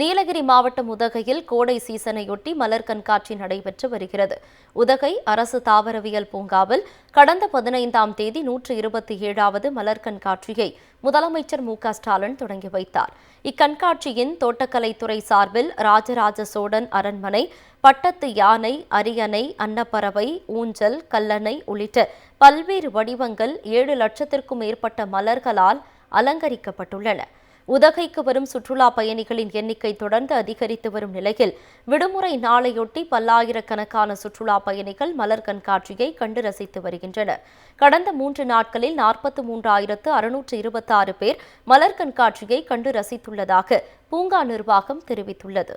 நீலகிரி மாவட்டம் உதகையில் கோடை சீசனையொட்டி மலர் கண்காட்சி நடைபெற்று வருகிறது. உதகை அரசு தாவரவியல் பூங்காவில் கடந்த பதினைந்தாம் தேதி நூற்று இருபத்தி ஏழாவது மலர் கண்காட்சியை முதலமைச்சர் மு ஸ்டாலின் தொடங்கி வைத்தார். இக்கண்காட்சியின் தோட்டக்கலைத்துறை சார்பில் ராஜராஜ சோழன் அரண்மனை பட்டத்து யானை அரியணை அன்னப்பறவை ஊஞ்சல் கல்லணை உள்ளிட்ட பல்வேறு வடிவங்கள் ஏழு லட்சத்திற்கும் மேற்பட்ட மலர்களால் அலங்கரிக்கப்பட்டுள்ளன. உதகைக்கு வரும் சுற்றுலா பயணிகளின் எண்ணிக்கை தொடர்ந்து அதிகரித்து வரும் நிலையில் விடுமுறை நாளையொட்டி பல்லாயிரக்கணக்கான சுற்றுலா பயணிகள் மலர் கண்காட்சியை கண்டு ரசித்து வருகின்றனர். கடந்த மூன்று நாட்களில் நாற்பத்தி மூன்றாயிரத்து அறுநூற்று இருபத்தாறு பேர் மலர் கண்காட்சியை கண்டு ரசித்துள்ளதாக பூங்கா நிர்வாகம் தெரிவித்துள்ளது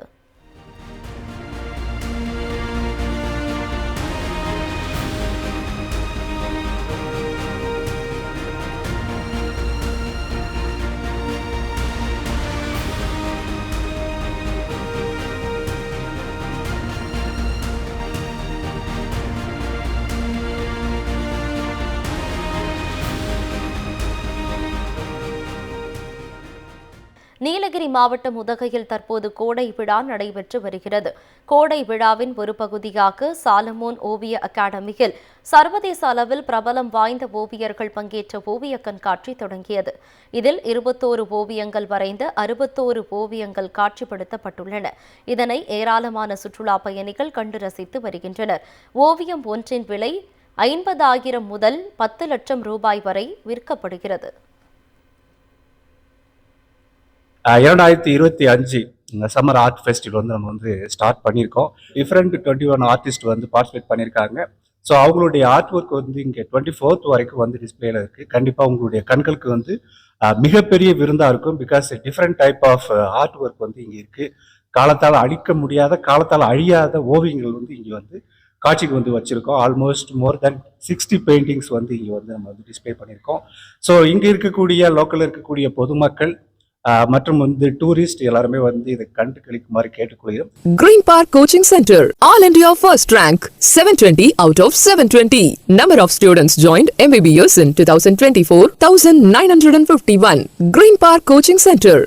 நீலகிரி மாவட்டம் உதகையில் தற்போது கோடை விழா நடைபெற்று வருகிறது. கோடை விழாவின் ஒரு பகுதியாக சாலமோன் ஓவிய அகாடமியில் சர்வதேச அளவில் பிரபலம் வாய்ந்த ஓவியர்கள் பங்கேற்ற ஓவிய கண்காட்சி தொடங்கியது. இதில் இருபத்தோரு ஓவியங்கள் வரைந்து அறுபத்தோரு ஓவியங்கள் காட்சிப்படுத்தப்பட்டுள்ளன. இதனை ஏராளமான சுற்றுலா பயணிகள் கண்டு ரசித்து வருகின்றனர். ஓவியம் ஒன்றின் விலை ஐம்பதாயிரம் முதல் பத்து லட்சம் ரூபாய் வரை விற்கப்படுகிறது. இரண்டாயிரத்தி இருபத்தி அஞ்சு இந்த சம்மர் ஆர்ட் ஃபெஸ்டிவல் வந்து நம்ம வந்து ஸ்டார்ட் பண்ணியிருக்கோம். டிஃப்ரெண்ட் டுவெண்ட்டி ஒன் ஆர்டிஸ்ட் வந்து பார்ட்டிசிபேட் பண்ணியிருக்காங்க. ஸோ அவங்களுடைய ஆர்ட் ஒர்க் வந்து இங்கே டுவெண்ட்டி ஃபோர்த் வரைக்கும் வந்து டிஸ்பிளேல இருக்கு. கண்டிப்பாக உங்களுடைய கண்களுக்கு வந்து மிகப்பெரிய விருந்தாக இருக்கும். Because different type of art work வந்து இங்கே இருக்கு. காலத்தால் அழிக்க முடியாத காலத்தால் அழியாத ஓவியங்கள் வந்து இங்கே வந்து காட்சிக்கு வந்து வச்சிருக்கோம். Almost more than sixty paintings வந்து இங்கே வந்து நம்ம வந்து டிஸ்பிளே பண்ணியிருக்கோம். ஸோ இங்கே இருக்கக்கூடிய லோக்கலில் இருக்கக்கூடிய பொதுமக்கள் மற்றும் வந்து டூரிஸ்ட் எல்லாருமே வந்து இதை கண்டு கழிக்குமாறு கேட்டுக்கொள்கிறோம் Green Park coaching centre all India first rank seven twenty out of seven twenty number of students join MBBS in two thousand twenty four thousand nine hundred and fifty one Green Park coaching centre